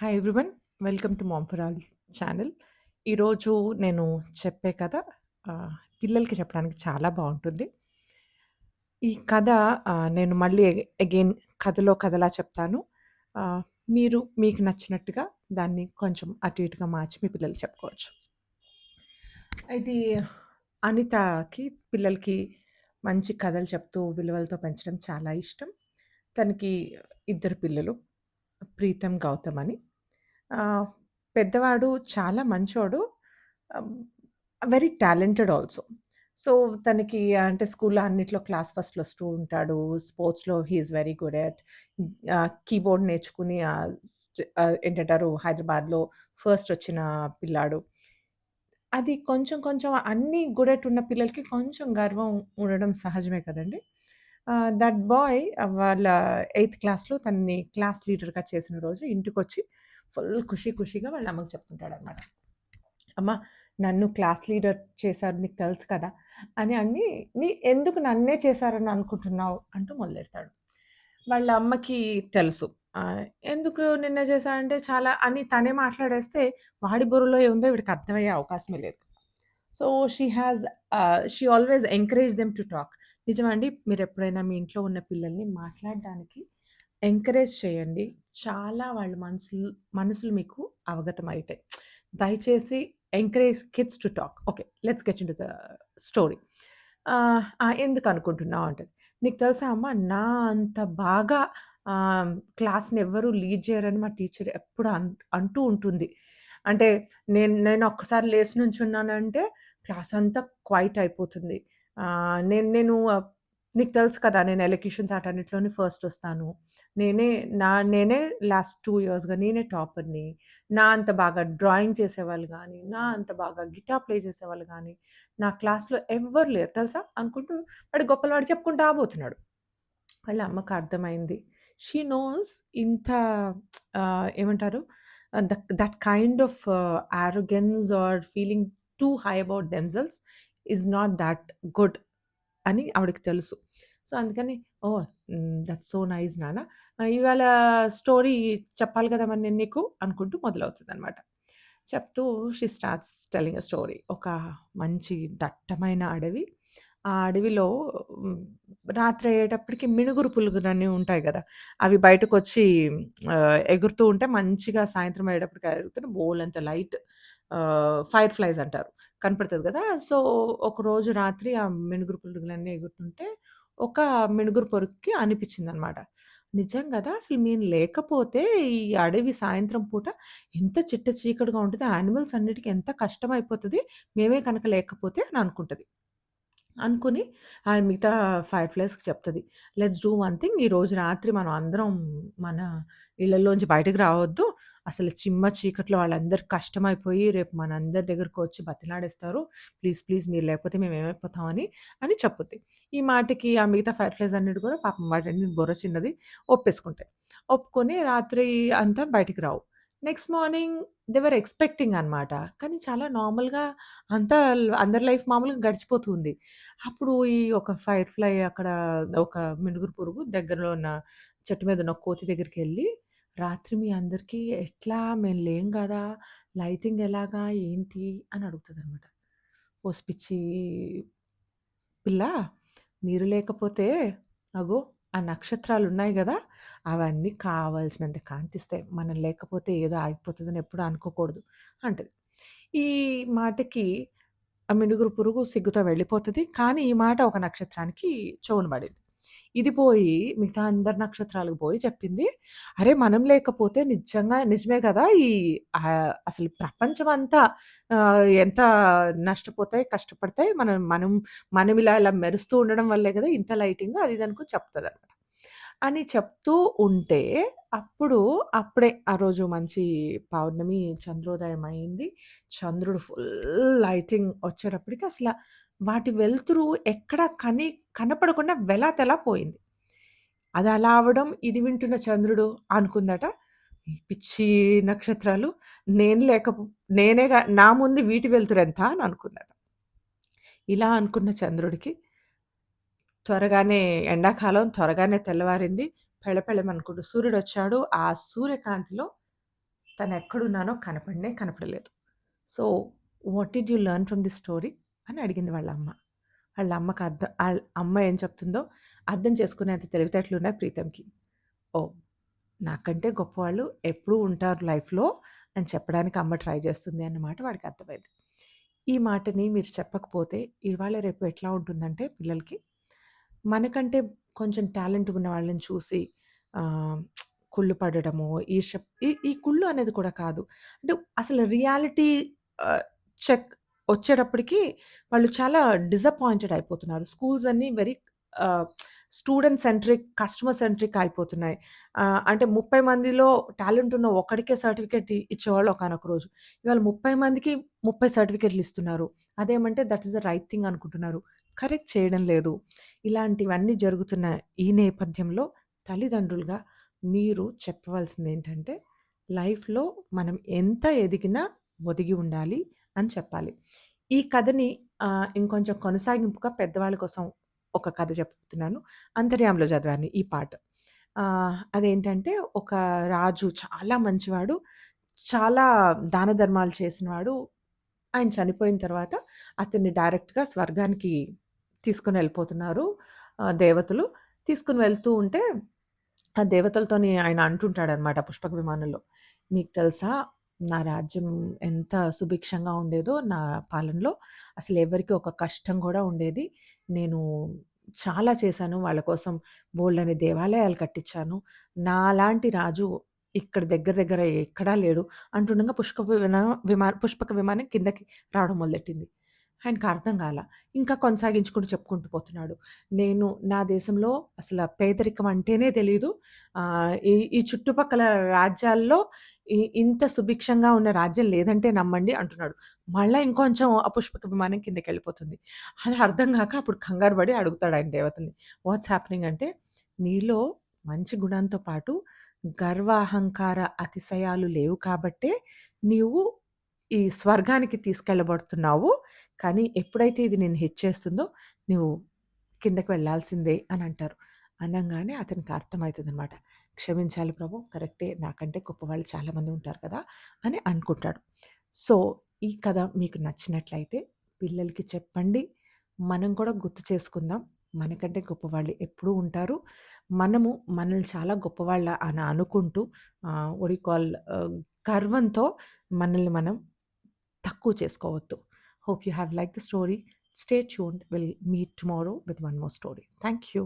Hi everyone. Welcome to mom all channel. ఈరోజు నేను చెప్పే కథ పిల్లలకి చెప్పడానికి చాలా బాగుంటుంది ఈ కథ నేను మళ్ళీ అగైన్ కథలో కథలా చెప్తాను. మీరు మీకు నచ్చినట్టుగా దాన్ని కొంచెం అటు ఇటుగా మార్చి మీ పిల్లలు చెప్పుకోవచ్చు. ఇది అనితకి పిల్లలకి మంచి కథలు చెప్తూ విలువలతో పెంచడం చాలా ఇష్టం. తనకి ఇద్దరు పిల్లలు. ప్రీతం, గౌతమ్ అని. పెద్దవాడు చాలా మంచోడు. Very talented also. సో, తనకి అంటే స్కూల్‌లో అన్నిట్లో క్లాస్ ఫస్ట్‌లో వస్తూ ఉంటాడు. స్పోర్ట్స్‌లో he is very good at keyboard నేర్చుకుని ఏంటంటారు హైదరాబాద్‌లో ఫస్ట్ వచ్చిన పిల్లాడు. అది కొంచెం కొంచెం అన్నీ గుడ్ ఎట్ ఉన్న పిల్లలకి కొంచెం గర్వం ఉండడం సహజమే కదండీ! దట్ బాయ్ వాళ్ళ ఎయిత్ క్లాస్‌లో తనని క్లాస్ లీడర్‌గా చేసిన రోజు ఇంటికొచ్చి ఫుల్ ఖుషీ ఖుషీగా వాళ్ళ అమ్మకి చెప్తుంటాడనమాట. అమ్మ నన్ను క్లాస్ లీడర్ చేశారు నీకు తెలుసు కదా! అని అన్ని నీ ఎందుకు నన్నే చేశారని అనుకుంటున్నావు? అంటూ మొదలెడతాడు. వాళ్ళ అమ్మకి తెలుసు. ఎందుకు నిన్న చేశారంటే చాలా అని తనే మాట్లాడేస్తే వాడి బుర్రలో ఏముందో వీడికి అర్థమయ్యే అవకాశమే లేదు. So, she has she always encourage them to talk. నిజమండి మీరెప్పుడైనా మీ ఇంట్లో ఉన్న పిల్లల్ని మాట్లాడడానికి ఎంకరేజ్ చేయండి. చాలా వాళ్ళ మనసులు మనసులు మీకు అవగతమైతాయి. దయచేసి encourage kids to talk. Okay. Let's get into the story. ఎందుకు అనుకుంటున్నావు అంటది. నీకు తెలుసా అమ్మ నా అంత బాగా క్లాస్‌ని ఎవ్వరు లీడ్ చేయరని మా టీచర్ ఎప్పుడు అన్ అంటూ ఉంటుంది. అంటే నేను నేను ఒక్కసారి లేసి నుంచున్నానంటే క్లాస్ అంతా క్వైట్ అయిపోతుంది. ఆహ్, నేను నేను నీకు తెలుసు కదా! నేను ఎలక్యూషన్స్ ఆటన్నిటిలోని ఫస్ట్ వస్తాను. నేనే నా నేనే లాస్ట్ 2 ఇయర్స్‌గా నేనే టాపర్‌ని. నా అంత బాగా డ్రాయింగ్ చేసేవాళ్ళు గానీ, నా అంత బాగా గిటార్ ప్లే చేసేవాళ్ళు గానీ, నా క్లాస్‌లో ఎవ్వరు లేరు తెలుసా? అనుకుంటూ వాడు గొప్పలు వాడు చెప్పుకుంటా పోతున్నాడు. వాళ్ళ అమ్మకి అర్థమైంది. షీ నోస్ ఇంత ఆహ్, ఏమంటారు that that kind of arrogance or feeling too high about themselves is not that good అని ఆవిడకి తెలుసు. సో, అందుకని oh that that's so nice నాన్న. ఇవాళ స్టోరీ చెప్పాలి కదా! మరి నేను నీకు అనుకుంటూ మొదలవుతుంది అనమాట చెప్తూ she starts telling a story. ఒక మంచి దట్టమైన అడవి. ఆ అడవిలో రాత్రి అయ్యేటప్పటికి మిణుగురు పురుగులన్నీ ఉంటాయి కదా అవి బయటకొచ్చి వచ్చి ఎగురుతూ ఉంటే మంచిగా సాయంత్రం అయ్యేటప్పటికి ఎగురుతుంటే అంత లైట్ ఫైర్ ఫ్లైస్ అంటారు. కనపడుతుంది కదా సో, ఒకరోజు రాత్రి ఆ మెనుగురు పురుగులన్నీ ఎగురుతుంటే ఒక మిణుగురు అనిపించింది అనిపించిందనమాట. నిజం కదా అసలు మేము లేకపోతే ఈ అడవి సాయంత్రం పూట ఎంత చిట్ట చీకటిగా ఉంటుంది యానిమల్స్ అన్నిటికీ ఎంత కష్టం అయిపోతుంది మేమే కనుక లేకపోతే అని అనుకుంటది. అనుకుని ఆ మిగతా ఫైర్ ఫ్లైస్‌కి చెప్తుంది లెట్స్ డూ వన్ థింగ్ ఈరోజు రాత్రి మనం అందరం మన ఇళ్ళలోంచి బయటకి రావద్దు. అసలు చిమ్మ చీకట్లో వాళ్ళందరూ కష్టమైపోయి రేపు మనందరి దగ్గరకొచ్చి బతిలాడేస్తారు. ప్లీజ్, ప్లీజ్ మీరు లేకపోతే మేము ఏమైపోతామని అని చెప్పుద్ది. ఈ మాటకి ఆ మిగతా ఫైర్ ఫ్లైస్ అన్నిటి కూడా పాపం వాటిని బుర్ర చిన్నది ఒప్పేసుకుంటాయి. ఒప్పుకొని రాత్రి అంతా బయటికి రావు. Next morning they were expecting అనమాట. కానీ చాలా నార్మల్‌గా అంతా అందరి లైఫ్ మామూలుగా గడిచిపోతుంది. అప్పుడు ఈ ఒక ఫైర్ ఫ్లై అక్కడ ఒక మినుగురు పురుగు దగ్గరలో ఉన్న చెట్టు మీద ఉన్న కోతి దగ్గరికి వెళ్ళి "రాత్రి మీ అందరికీ ఎట్లా? మేము లేం గదా! లైటింగ్ ఎలాగా? ఏంటి?" అని అడుగుతదనమాట. "ఓసి పిచ్చి పిల్ల, మీరు లేకపోతే అగో ఆ నక్షత్రాలున్నాయి గదా! అవన్నీ కావాల్సినంత కాంతిస్తాయి. మనం లేకపోతే ఏదో ఆగిపోతదని ఎప్పుడు అనుకోకూడదు" అంటది. ఈ మాటకి ఆ మినుగురు పురుగు సిగ్గుతో వెళ్ళిపోతది. కానీ ఈ మాట ఒక నక్షత్రానికి చెవున పడింది. ఇది పోయి మిగతా అందరి నక్షత్రాలకు పోయి చెప్పింది. "అరే! మనం లేకపోతే నిజంగా నిజమే కదా ఈ అసలు ప్రపంచం అంతా ఎంత నష్టపోతాయి, కష్టపడతాయి. మనం మనం మనం ఇలా ఇలా మెరుస్తూ ఉండడం వల్లే కదా ఇంత లైటింగ్" అది ఇది చెప్తుంది అనమాట అని చెప్తూ ఉంటే అప్పుడు అప్పుడే ఆ రోజు మంచి పౌర్ణమి చంద్రోదయం అయింది. చంద్రుడు ఫుల్ లైటింగ్ వచ్చేటప్పటికి అసలు వాటి వెలుతురు ఎక్కడ కని కనపడకుండా వెలాతెలా పోయింది. అది అలా అవ్వడం, ఇది వింటున్న చంద్రుడు అనుకుందట, పిచ్చి నక్షత్రాలు నేను లేకపో నేనేగా నా ముందు వీటి వెలుతురెంత" అని అనుకుందట. ఇలా అనుకున్న చంద్రుడికి త్వరగానే ఎండాకాలం త్వరగానే తెల్లవారింది. పెళపెళమనుకుంటూ సూర్యుడొచ్చాడు. ఆ సూర్యకాంతిలో తను ఎక్కడున్నానో కనపడనే కనపడలేదు. So, what did you learn from this story అని అడిగింది వాళ్ళ అమ్మ. వాళ్ళ అమ్మకి అర్థం వాళ్ళ అమ్మ ఏం చెప్తుందో అర్థం చేసుకునేంత తెలివితేటలున్నాయి ప్రీతమ్‌కి. ఓ నాకంటే గొప్పవాళ్ళు ఎప్పుడూ ఉంటారు లైఫ్‌లో అని చెప్పడానికి అమ్మ ట్రై చేస్తుంది అన్నమాట వాడికి అర్థమైంది. ఈ మాటని మీరు చెప్పకపోతే ఇవాళ రేపు ఎట్లా ఉంటుందంటే పిల్లలకి, మనకంటే కొంచెం టాలెంట్ ఉన్న వాళ్ళని చూసి కుళ్ళు పడడము ఈర్ష ఈ ఈ కుళ్ళు అనేది కూడా కాదు. అంటే అసలు రియాలిటీ చెక్ వచ్చేటప్పటికి వాళ్ళు చాలా డిసప్పాయింటెడ్ అయిపోతున్నారు. స్కూల్స్ అన్నీ very student centric, customer centric అయిపోతున్నాయి. అంటే 30 మందిలో టాలెంట్ ఉన్న ఒక్కడికే సర్టిఫికేట్ ఇచ్చేవాళ్ళు ఒకనొక రోజు. ఇవాళ 30 మందికి 30 సర్టిఫికేట్‌లు ఇస్తున్నారు. అదేమంటే that is the right thing అనుకుంటున్నారు. కరెక్ట్ చేయడం లేదు. ఇలాంటివన్నీ జరుగుతున్న ఈ నేపథ్యంలో తల్లిదండ్రులుగా మీరు చెప్పవలసింది ఏంటంటే లైఫ్‌లో మనం ఎంత ఎదిగినా ఒదిగి ఉండాలి అని చెప్పాలి. ఈ కథని ఇంకొంచెం కొనసాగింపుగా పెద్దవాళ్ళ కోసం ఒక కథ చెప్తున్నాను. అంతర్యాంలో చదివాను ఈ పాట అదేంటంటే ఒక రాజు చాలా మంచివాడు. చాలా దాన ధర్మాలు చేసినవాడు. ఆయన చనిపోయిన తర్వాత అతన్ని డైరెక్ట్‌గా స్వర్గానికి తీసుకుని వెళ్ళిపోతున్నారు దేవతలు. తీసుకుని వెళ్తూ ఉంటే ఆ దేవతలతోని ఆయన అంటుంటాడనమాట పుష్పక విమానంలో. "మీకు తెలుసా నా రాజ్యం ఎంత సుభిక్షంగా ఉండేదో నా పాలనలో. అసలు ఎవరికి ఒక కష్టం కూడా ఉండేది. నేను చాలా చేశాను. వాళ్ళ కోసం బోల్డని దేవాలయాలు కట్టించాను. నాలాంటి రాజు ఇక్కడ దగ్గర దగ్గర ఎక్కడా లేడు" అంటుండగా పుష్ప విమానం విమా పుష్పక విమానం కిందకి రావడం మొదలెట్టింది. ఆయనకి అర్థం కాల ఇంకా కొనసాగించుకుంటూ చెప్పుకుంటూ పోతున్నాడు. "నేను నా దేశంలో అసల పేదరికం అంటేనే తెలీదు. ఈ ఈ చుట్టుపక్కల రాజ్యాల్లో ఇంత సుభిక్షంగా ఉన్న రాజ్యం లేదంటే నమ్మండి" అంటున్నాడు. మళ్ళీ ఇంకొంచెం అపుష్పక విమానం కిందకి వెళ్ళిపోతుంది అది అర్థం కాక అప్పుడు కంగారు పడి అడుగుతాడు ఆయన దేవతని "వాట్స్ హ్యాపెనింగ్" అంటే, "నీలో మంచి గుణంతో పాటు గర్వ, అహంకార, అతిశయాలు లేవు కాబట్టే నీవు ఈ స్వర్గానికి తీసుకెళ్ళబడుతున్నావు. కానీ ఎప్పుడైతే ఇది నేను హిట్ చేస్తుందో నువ్వు కిందకి వెళ్ళాల్సిందే" అని అంటారు. అనగానే అతనికి అర్థమైతదనమాట. క్షమించాలి ప్రభు కరెక్టే నాకంటే గొప్పవాళ్ళు చాలామంది ఉంటారు కదా! అని అనుకుంటాడు. సో, ఈ కథ మీకు నచ్చినట్లయితే పిల్లలకి చెప్పండి. మనం కూడా గుర్తు చేసుకుందాం. మనకంటే గొప్పవాళ్ళు ఎప్పుడూ ఉంటారు. మనము మనల్ని చాలా గొప్పవాళ్ళ అని అనుకుంటూ ఒడికాల్ గర్వంతో మనల్ని మనం తక్కువ చేసుకోవద్దు. Hope you have like the story stay tune will meet tomorrow with one more story thank you